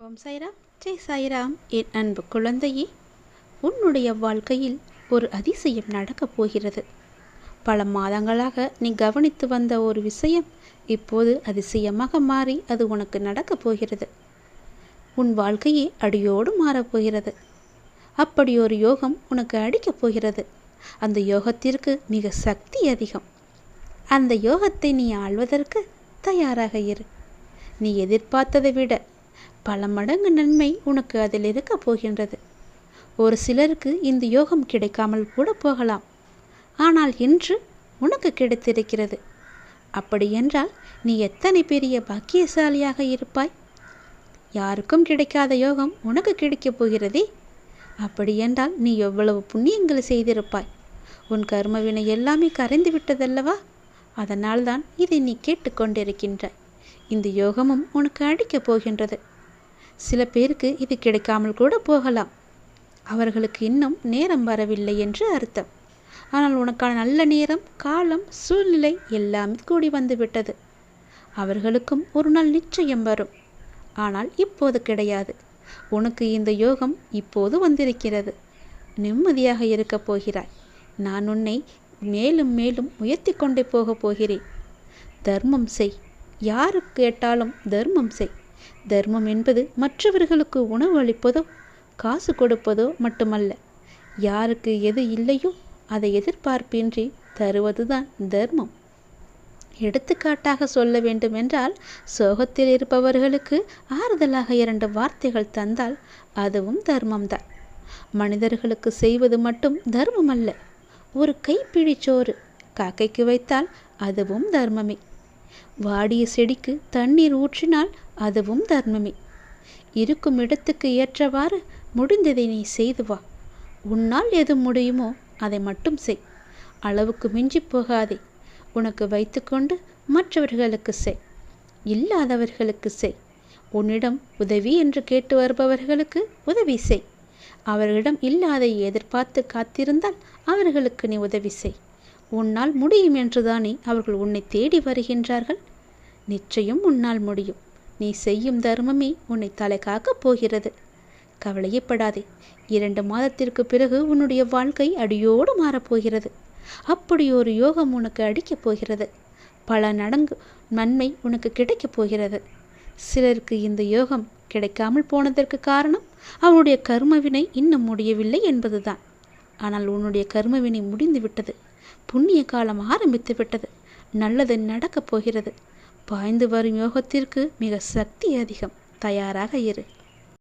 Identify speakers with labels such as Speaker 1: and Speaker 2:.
Speaker 1: ஓம் சாய்ராம். ஜெய் சாய்ராம். என் அன்பு குழந்தையே உன்னுடைய வாழ்க்கையில் ஒரு அதிசயம் நடக்கப் போகிறது. பல மாதங்களாக நீ கவனித்து வந்த ஒரு விஷயம் இப்போது அதிசயமாக மாறி அது உனக்கு நடக்கப் போகிறது. உன் வாழ்க்கையே அடியோடு மாறப்போகிறது அப்படி ஒரு யோகம் உனக்கு அடிக்கப் போகிறது. அந்த யோகத்திற்கு மிக சக்தி அதிகம். அந்த யோகத்தை நீ ஆள்வதற்கு தயாராக இரு. நீ எதிர்பார்த்ததை விட பல மடங்கு நன்மை உனக்கு அதில் இருக்கப் போகின்றது. ஒரு சிலருக்கு இந்த யோகம் கிடைக்காமல் கூட போகலாம். ஆனால் இன்று உனக்கு கிடைத்திருக்கிறது. அப்படியென்றால் நீ எத்தனை பெரிய பாக்கியசாலியாக இருப்பாய்? யாருக்கும் கிடைக்காத யோகம் உனக்கு கிடைக்கப் போகிறதே. அப்படியென்றால் நீ எவ்வளவு புண்ணியங்களை செய்திருப்பாய்? உன் கர்மவினை எல்லாமே கரைந்து விட்டதல்லவா? அதனால்தான் இதை நீ கேட்டுக்கொண்டிருக்கின்றாய் இந்த யோகமும் உனக்கு அடிக்கப் போகின்றது. சில பேருக்கு இது கிடைக்காமல் கூட போகலாம். அவர்களுக்கு இன்னும் நேரம் வரவில்லை என்று அர்த்தம். ஆனால் உனக்கான நல்ல நேரம் காலம் சூழ்நிலை எல்லாமே கூடி வந்துவிட்டது. அவர்களுக்கும் ஒரு நாள் நிச்சயம் வரும். ஆனால் இப்போது கிடையாது. உனக்கு இந்த யோகம் இப்போது வந்திருக்கிறது. நிம்மதியாக இருக்கப் போகிறாய். நான் உன்னை மேலும் மேலும் உயர்த்தி கொண்டே போகப் போகிறேன். தர்மம் செய். யாரு கேட்டாலும் தர்மம் செய். தர்மம் என்பது மற்றவர்களுக்கு உணவு அளிப்பதோ காசு கொடுப்பதோ மட்டுமல்ல. யாருக்கு எது இல்லையோ அதை எதிர்பார்ப்பின்றி தருவதுதான் தர்மம். எடுத்துக்காட்டாக சொல்ல வேண்டுமென்றால் சோகத்தில் இருப்பவர்களுக்கு ஆறுதலாக இரண்டு வார்த்தைகள் தந்தால் அதுவும் தர்மம்தான். மனிதர்களுக்கு செய்வது மட்டும் தர்மம் அல்ல ஒரு கைப்பிடி சோறு காக்கைக்கு வைத்தால் அதுவும் தர்மமே. வாடிய செடிக்கு தண்ணீர் ஊற்றினால் அதுவும் தர்மமே. இருக்கும் இடத்துக்கு ஏற்றவாறு முடிந்ததை நீ செய்து வா. உன்னால் எது முடியுமோ அதை மட்டும் செய். அளவுக்கு மிஞ்சி போகாதே. உனக்கு வைத்துக்கொண்டு மற்றவர்களுக்கு செய். இல்லாதவர்களுக்கு செய். உன்னிடம் உதவி என்று கேட்டு வருபவர்களுக்கு உதவி செய். அவர்களிடம் இல்லாதை எதிர்பார்த்து காத்திருந்தால் அவர்களுக்கு நீ உதவி செய். உன்னால் முடியும் என்றுதானே அவர்கள் உன்னை தேடி வருகின்றார்கள்? நிச்சயம் உன்னால் முடியும். நீ செய்யும் தர்மமே உன்னை தலை காக்கப் போகிறது. கவலையப்படாதே. இரண்டு மாதத்திற்கு பிறகு உன்னுடைய வாழ்க்கை அடியோடு மாறப்போகிறது. அப்படி ஒரு யோகம் உனக்கு அடிக்கப் போகிறது. பல நடங்கு நன்மை உனக்கு கிடைக்கப் போகிறது. சிலருக்கு இந்த யோகம் கிடைக்காமல் போனதற்கு காரணம் அவனுடைய கர்மவினை இன்னும் முடியவில்லை என்பதுதான். ஆனால் உன்னுடைய கர்மவினை முடிந்து விட்டது புண்ணிய காலம் ஆரம்பித்து விட்டது நல்லது நடக்கப் போகிறது. பாய்ந்து வரும் யோகத்திற்கு மிக சக்தி அதிகம். தயாராக இரு.